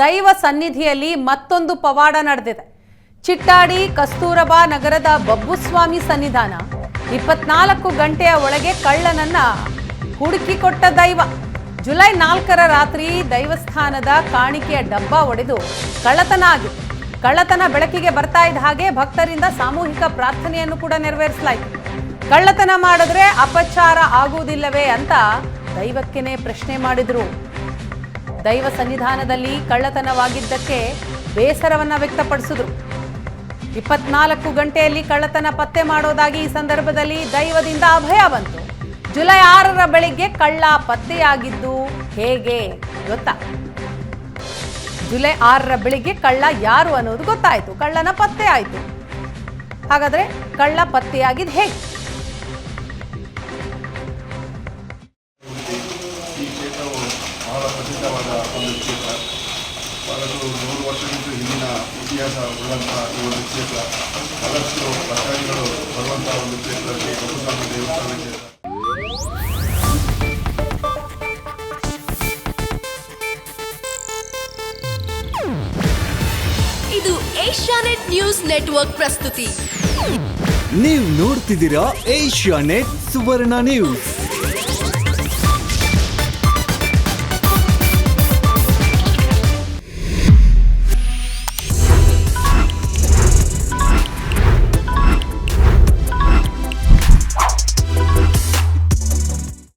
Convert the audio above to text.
ದೈವ ಸನ್ನಿಧಿಯಲ್ಲಿ ಮತ್ತೊಂದು ಪವಾಡ ನಡೆದಿದೆ. ಚಿಟ್ಟಾಡಿ, ಕಸ್ತೂರಬಾ ನಗರದ ಬಬ್ಬುಸ್ವಾಮಿ ಸನ್ನಿಧಾನ. ಇಪ್ಪತ್ನಾಲ್ಕು ಗಂಟೆಯ ಒಳಗೆ ಕಳ್ಳನನ್ನ ಹುಡುಕಿಕೊಟ್ಟ ದೈವ. ಜುಲೈ ನಾಲ್ಕರ ರಾತ್ರಿ ದೈವಸ್ಥಾನದ ಕಾಣಿಕೆಯ ಡಬ್ಬ ಒಡೆದು ಕಳ್ಳತನ ಆಗಿತ್ತು ಕಳ್ಳತನ ಬೆಳಕಿಗೆ ಬರ್ತಾ ಇದ್ದ ಹಾಗೆ ಭಕ್ತರಿಂದ ಸಾಮೂಹಿಕ ಪ್ರಾರ್ಥನೆಯನ್ನು ಕೂಡ ನೆರವೇರಿಸಲಾಯಿತು. ಕಳ್ಳತನ ಮಾಡಿದ್ರೆ ಅಪಚಾರ ಆಗುವುದಿಲ್ಲವೇ ಅಂತ ದೈವಕ್ಕೇನೆ ಪ್ರಶ್ನೆ ಮಾಡಿದ್ರು. ದೈವ ಸನ್ನಿಧಾನದಲ್ಲಿ ಕಳ್ಳತನವಾಗಿದ್ದಕ್ಕೆ ಬೇಸರವನ್ನು ವ್ಯಕ್ತಪಡಿಸಿದ್ರು. ಇಪ್ಪತ್ನಾಲ್ಕು ಗಂಟೆಯಲ್ಲಿ ಕಳ್ಳತನ ಪತ್ತೆ ಮಾಡೋದಾಗಿ ಈ ಸಂದರ್ಭದಲ್ಲಿ ದೈವದಿಂದ ಅಭಯ ಬಂತು. ಜುಲೈ ಆರರ ಬೆಳಿಗ್ಗೆ ಕಳ್ಳ ಪತ್ತೆಯಾಗಿದ್ದು ಹೇಗೆ ಗೊತ್ತಾ? ಜುಲೈ ಆರರ ಬೆಳಿಗ್ಗೆ ಕಳ್ಳ ಯಾರು ಅನ್ನೋದು ಗೊತ್ತಾಯಿತು. ಕಳ್ಳನ ಪತ್ತೆ ಆಯಿತು. ಹಾಗಾದ್ರೆ ಕಳ್ಳ ಪತ್ತೆಯಾಗಿದ್ದು ಹೇಗೆ? ಬಹಳ ಪ್ರಸಿದ್ಧವಾದ ಒಂದು ಕ್ಷೇತ್ರ. ಬಹಳಷ್ಟು ನೂರು ವರ್ಷಕ್ಕಿಂತ ಹಿಂದಿನ ಇತಿಹಾಸ ಉಳ್ಳಂಥ ಈ ಒಂದು ಕ್ಷೇತ್ರ. ಬಹಳಷ್ಟು ಭಕ್ತಾದಿಗಳು ಬರುವಂಥ ಒಂದು ಕ್ಷೇತ್ರಕ್ಕೆ ಕಪ್ಪುಸ್ವಾಮಿ ದೇವಸ್ಥಾನ ಕ್ಷೇತ್ರ ಇದು ಏಷ್ಯಾನೆಟ್ ನ್ಯೂಸ್ ನೆಟ್ವರ್ಕ್ ಪ್ರಸ್ತುತಿ. ನೀವು ನೋಡ್ತಿದ್ದೀರಾ ಏಷ್ಯಾನೆಟ್ ಸುವರ್ಣ ನ್ಯೂಸ್.